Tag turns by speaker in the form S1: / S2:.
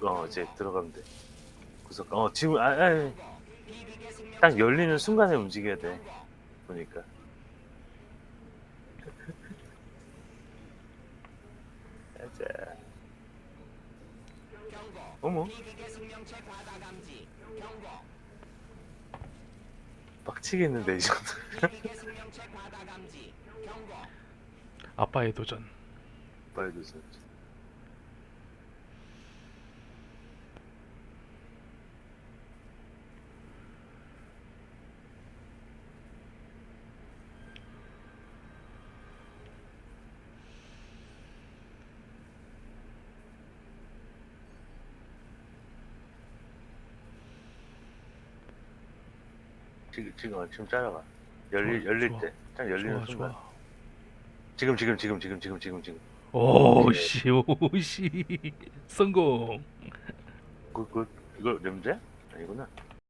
S1: 어 이제 들어가면 돼. 구석 어 지금 아, 아, 딱 열리는 순간에 움직여야 돼. 보니까. 가자. 어머. 빡치겠는데 이 정도.
S2: 아빠의 도전.
S1: 빨리 주세요. 지금 지금 지금 따라가. 열리
S2: 좋아,
S1: 열릴
S2: 좋아.
S1: 때, 딱 열리는
S2: 좋아
S1: 순간.
S2: 좋아.
S1: 지금 지금 지금 지금 지금 지금 지금.
S2: 오씨 오씨 성공.
S1: 그, 그, 이거 냄새? 아니구나.